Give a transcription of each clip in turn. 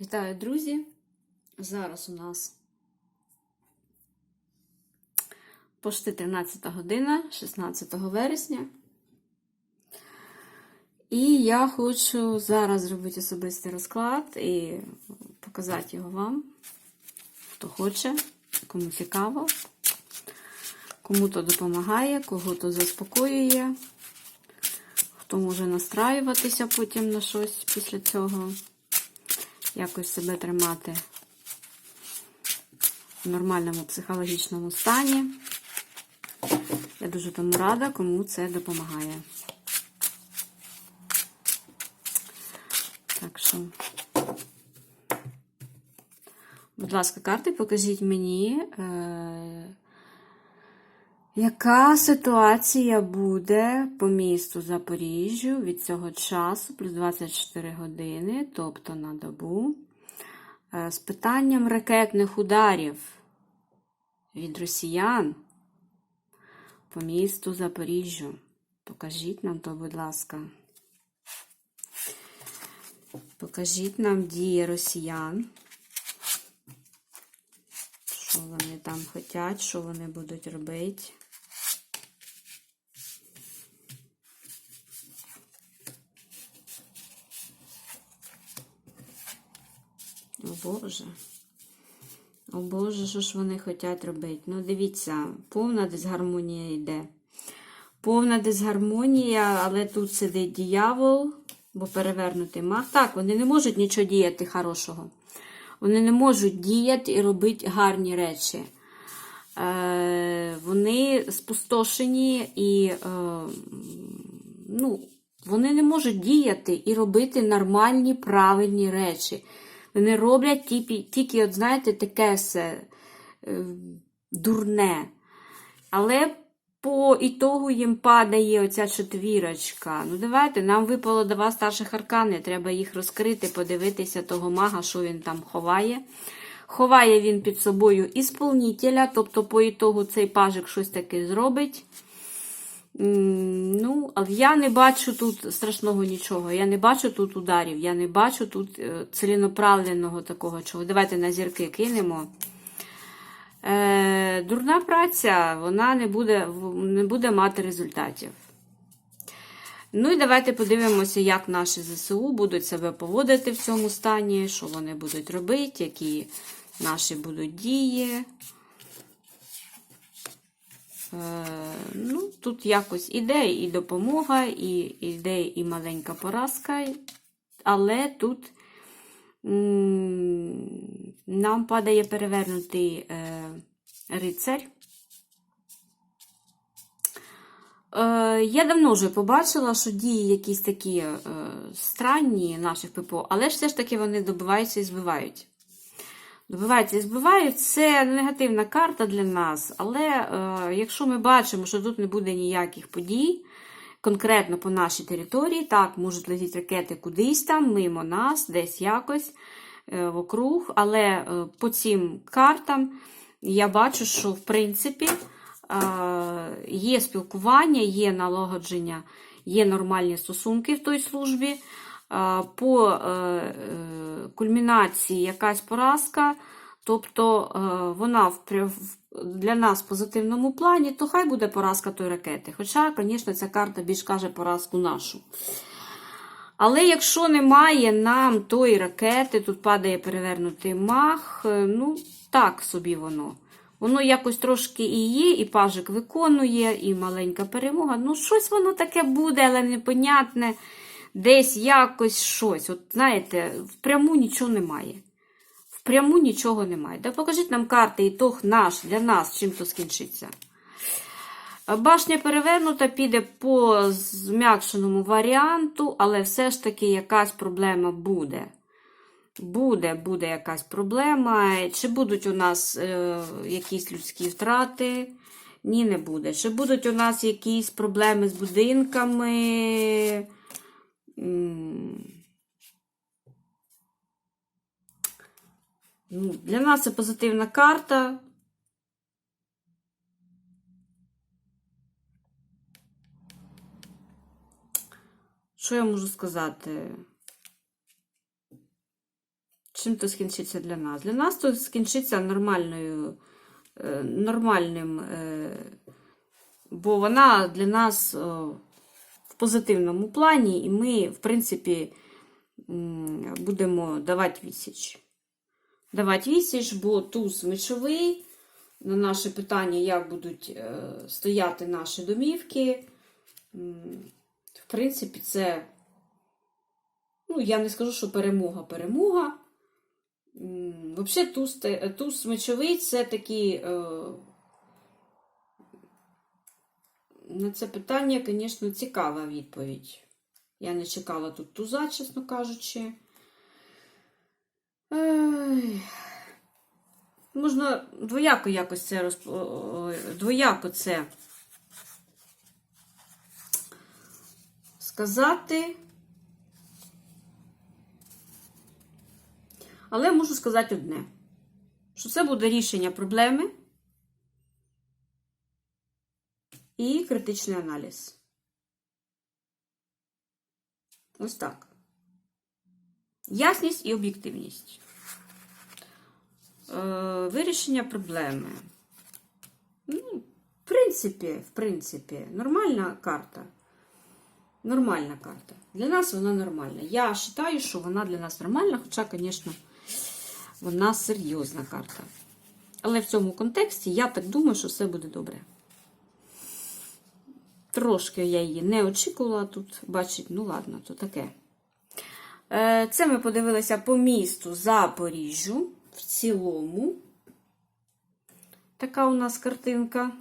Вітаю, друзі! Зараз у нас пошти 13 година, 16 вересня. І я хочу зараз зробити особистий розклад і показати його вам, хто хоче, кому цікаво, кому то допомагає, кого то заспокоює, хто може настраюватися потім на щось після цього якось себе тримати в нормальному психологічному стані. Я дуже тому рада, кому це допомагає. Так що, будь ласка, карти, покажіть мені, е- яка ситуація буде по місту Запоріжжю від цього часу, плюс 24 години, тобто на добу, е, з питанням ракетних ударів від росіян по місту Запоріжжю? Покажіть нам то, будь ласка. Покажіть нам дії росіян. Що вони там хочуть, що вони будуть робити. О Боже. О Боже, що ж вони хочуть робити? Ну, дивіться, повна дисгармонія йде. Повна дисгармонія, але тут сидить диявол, бо перевернутий мах. Так, вони не можуть нічого діяти хорошого. Вони не можуть діяти і робити гарні речі. Е, Вони спустошені і е, ну, вони не можуть діяти і робити нормальні, правильні речі. Вони роблять тільки, тільки от знаєте, таке все е, дурне. Але по ітогу їм падає оця четвірочка. Ну, давайте, нам випало два старших аркани, треба їх розкрити, подивитися того мага, що він там ховає. Ховає він під собою ісполнителя, тобто, по ітогу цей пажик щось таке зробить. Ну, я не бачу тут страшного нічого. Я не бачу тут ударів, я не бачу тут е, ціленаправленого такого чого. Давайте на зірки кинемо. Е, Дурна праця, вона не буде, не буде мати результатів. Ну і давайте подивимося, як наші ЗСУ будуть себе поводити в цьому стані, що вони будуть робити, які наші будуть дії. Е, ну, Тут якось іде і допомога, і іде і маленька поразка, але тут нам падає перевернутий е, рицарь. Е, я давно вже побачила, що дії якісь такі странні наших ППО, але ж все ж таки вони добиваються і збивають. Добиваються і збивають. Це негативна карта для нас, але е, якщо ми бачимо, що тут не буде ніяких подій, конкретно по нашій території, так, можуть летіти ракети кудись там, мимо нас, десь якось е, вокруг, але е, по цим картам я бачу, що в принципі е, є спілкування, є налагодження, є нормальні стосунки в той службі. По е, кульмінації якась поразка, тобто е, вона для нас в позитивному плані, то хай буде поразка той ракети. Хоча, звісно, ця карта більш каже поразку нашу. Але якщо немає нам тої ракети, тут падає перевернутий мах, е, ну, так собі воно. Воно якось трошки і є, і пажик виконує, і маленька перемога. Ну, щось воно таке буде, але непонятне десь якось щось. От знаєте, впряму нічого немає. Впряму нічого немає. Да покажіть нам карти, ітог наш для нас, чим то скінчиться. Башня перевернута, піде по зм'якшеному варіанту, але все ж таки якась проблема буде. Буде, буде якась проблема. Чи будуть у нас е, якісь людські втрати? Ні, не буде. Чи будуть у нас якісь проблеми з будинками? Ну, Для нас це позитивна карта. Що я можу сказати? чим то скінчиться для нас? Для нас то скінчиться нормальною, е, нормальним, е, бо вона для нас позитивному плані, і ми, в принципі, будемо давати відсіч. Давати відсіч, бо туз мечовий. На наше питання, як будуть е, стояти наші домівки. В принципі, це, ну, я не скажу, що перемога, перемога. Взагалі, туз, туз мечовий це такий. Е, на це питання, звісно, цікава відповідь. Я не чекала тут туза, чесно кажучи. Можна двояко якось це розп... двояко це сказати. Але можу сказати одне: що це буде рішення проблеми і критичний аналіз. Ось так. Ясність і об'єктивність. Е, вирішення проблеми. Ну, в принципі, в принципі, нормальна карта. Нормальна карта. Для нас вона нормальна. Я вважаю, що вона для нас нормальна, хоча, звісно, вона серйозна карта. Але в цьому контексті я так думаю, що все буде добре. Трошки я її не очікувала тут, бачить, ну ладно, то таке. Е, Це ми подивилися по місту Запоріжжю в цілому. Така у нас картинка.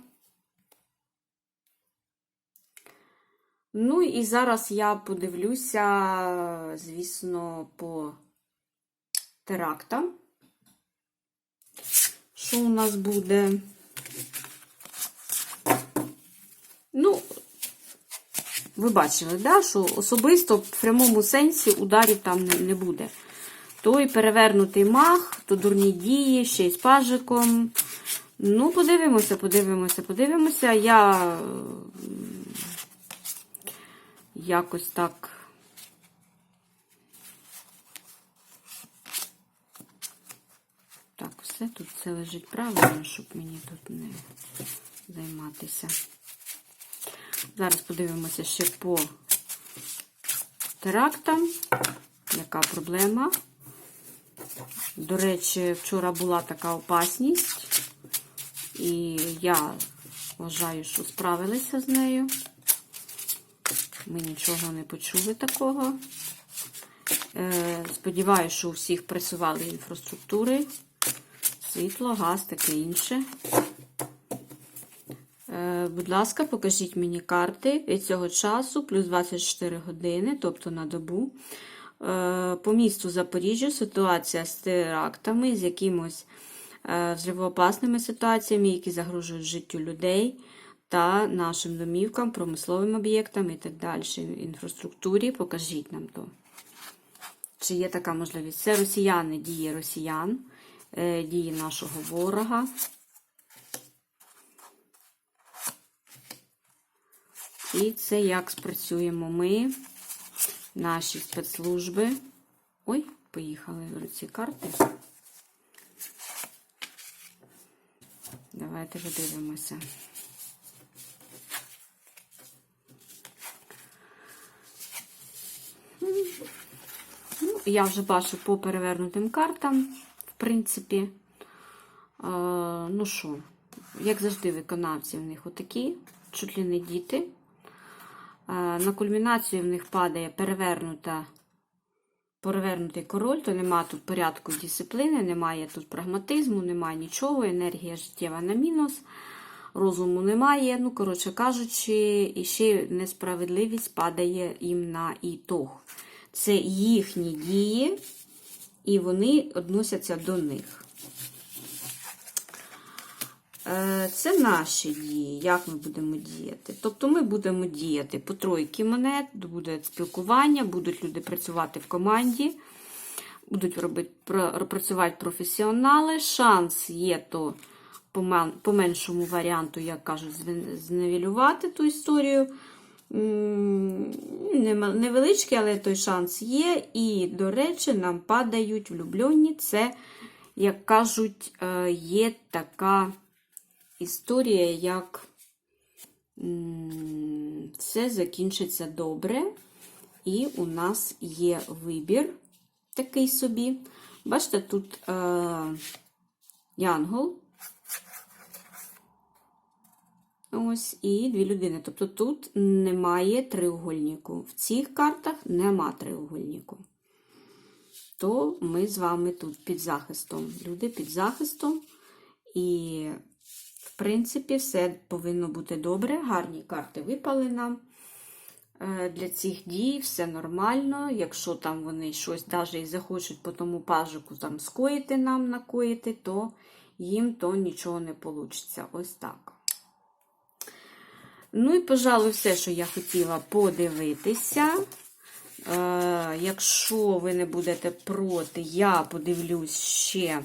Ну і зараз я подивлюся, звісно, по терактам. Що у нас буде? Ну, ви бачили, да, що особисто в прямому сенсі ударів там не, буде. Той перевернутий мах, то дурні дії, ще й з пажиком. Ну, подивимося, подивимося, подивимося. Я якось так. Так, все тут це лежить правильно, щоб мені тут не займатися. Зараз подивимося ще по терактам. Яка проблема? До речі, вчора була така опасність, і я вважаю, що справилися з нею. Ми нічого не почули такого. Е, Сподіваюся, що у всіх працювали інфраструктури, світло, газ, таке інше. Е, Будь ласка, покажіть мені карти від цього часу, плюс 24 години, тобто на добу. Е, По місту Запоріжжя ситуація з терактами, з якимось е, взривоопасними ситуаціями, які загрожують життю людей та нашим домівкам, промисловим об'єктам і так далі. Інфраструктурі. Покажіть нам то. Чи є така можливість? Це росіяни, дії росіян, дії нашого ворога. І це як спрацюємо ми, наші спецслужби. Ой, поїхали ці карти. Давайте подивимося. Ну, я вже бачу по перевернутим картам, в принципі. Е, ну що, як завжди, виконавці в них отакі, чуть ли не діти. На кульмінацію в них падає перевернута, перевернутий король, то немає тут порядку дисципліни, немає тут прагматизму, немає нічого, енергія життєва на мінус, розуму немає. Ну, коротше кажучи, і ще несправедливість падає їм на ітог. Це їхні дії, і вони відносяться до них. Е, Це наші дії, як ми будемо діяти. Тобто ми будемо діяти по тройки монет, буде спілкування, будуть люди працювати в команді, будуть робити, працювати професіонали. Шанс є то по меншому варіанту, як кажуть, зневелювати ту історію. невеличкий, але той шанс є. І, до речі, нам падають влюблені. Це, як кажуть, е, є така історія, як все закінчиться добре. І у нас є вибір такий собі. Бачите, тут е, янгол. Ось, і дві людини. Тобто тут немає триугольнику. В цих картах нема триугольнику. То ми з вами тут під захистом. Люди під захистом. І, принципі, все повинно бути добре. Гарні карти випали нам. Е, Для цих дій все нормально. Якщо там вони щось навіть і захочуть по тому пажику там скоїти нам, накоїти, то їм то нічого не вийде. Ось так. Ну і, пожалуй, все, що я хотіла подивитися. Е, якщо ви не будете проти, я подивлюсь ще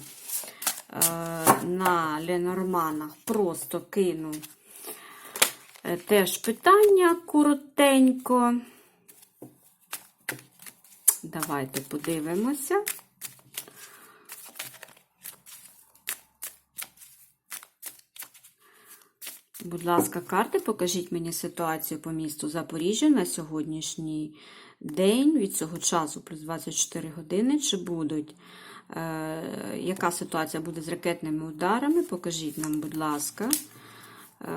на Ленорманах, просто кину е, теж питання коротенько. Давайте подивимося. Будь ласка, карти, покажіть мені ситуацію по місту Запоріжжя на сьогоднішній день від цього часу плюс 24 години. Чи будуть, е, яка ситуація буде з ракетними ударами? Покажіть нам, будь ласка, е,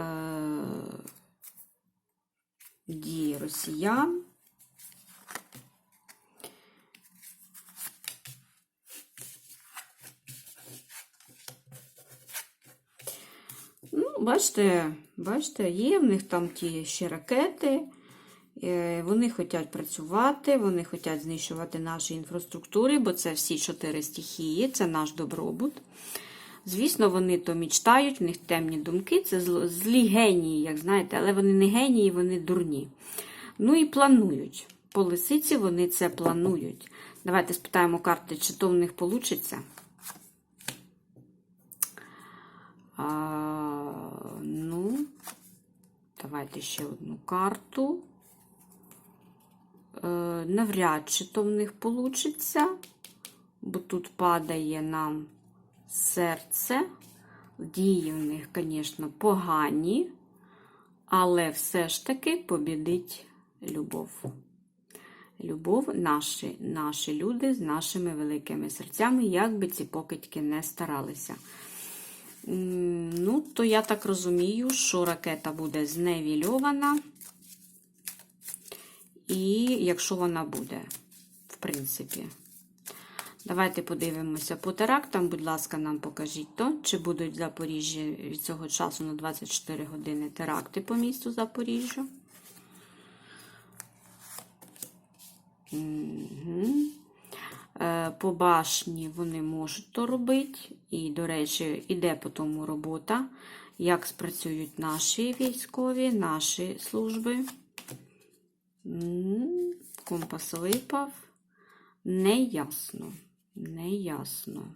дії росіян. Ну, бачите, бачите, є в них там ті ще ракети. Е, Вони хочуть працювати, вони хочуть знищувати наші інфраструктури, бо це всі чотири стихії, це наш добробут. Звісно, вони то мічтають, в них темні думки, це злі генії, як знаєте, але вони не генії, вони дурні. Ну і планують. По лисиці вони це планують. Давайте спитаємо карти, чи то в них вийде. А, ну, давайте ще одну карту. Е, навряд чи то в них вийде, бо тут падає нам серце. Дії в них, звісно, погані, але все ж таки побідить любов. Любов наші, наші люди з нашими великими серцями, як би ці покидьки не старалися. Ну, то я так розумію, що ракета буде зневільована. І якщо вона буде, в принципі. Давайте подивимося по терактам. Будь ласка, нам покажіть то, чи будуть в Запоріжжі від цього часу на 24 години теракти по місту Запоріжжя. Угу. По башні вони можуть то робити. І, до речі, іде по тому робота, як спрацюють наші військові, наші служби. Компас випав. Неясно. Неясно.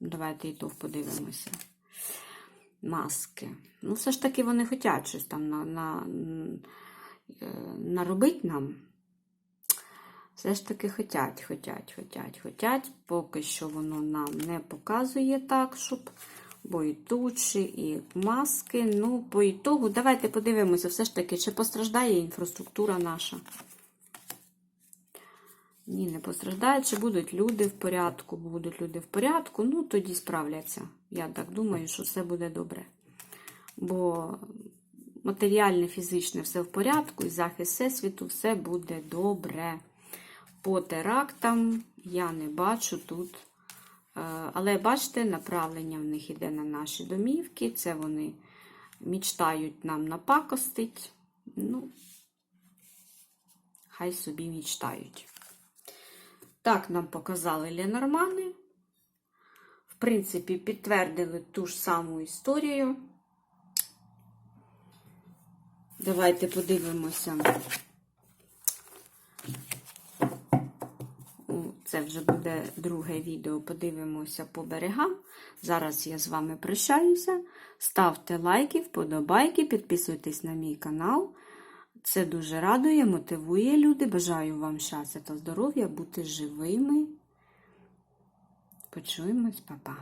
Давайте і то подивимося. Маски. Ну, все ж таки вони хочуть щось там на, на, е, наробити нам. Все ж таки хотять, хотять, хотять, хотять. Поки що воно нам не показує так, щоб. Бо і маски. Ну, по ітогу, давайте подивимося, все ж таки, чи постраждає інфраструктура наша. Ні, не постраждає, чи будуть люди в порядку, будуть люди в порядку, ну тоді справляться. Я так думаю, що все буде добре. Бо матеріальне, фізичне все в порядку, і захист всесвіту, все буде добре. По терактам я не бачу тут. Але бачите, направлення в них іде на наші домівки. Це вони мічтають нам напакостить. Ну, хай собі мічтають. Так нам показали Ленормани. В принципі, підтвердили ту ж саму історію. Давайте подивимося. Це вже буде друге відео. Подивимося по берегам. Зараз я з вами прощаюся. Ставте лайки, вподобайки, підписуйтесь на мій канал. Це дуже радує, мотивує люди. Бажаю вам щастя та здоров'я, бути живими. Почуємось, па-па.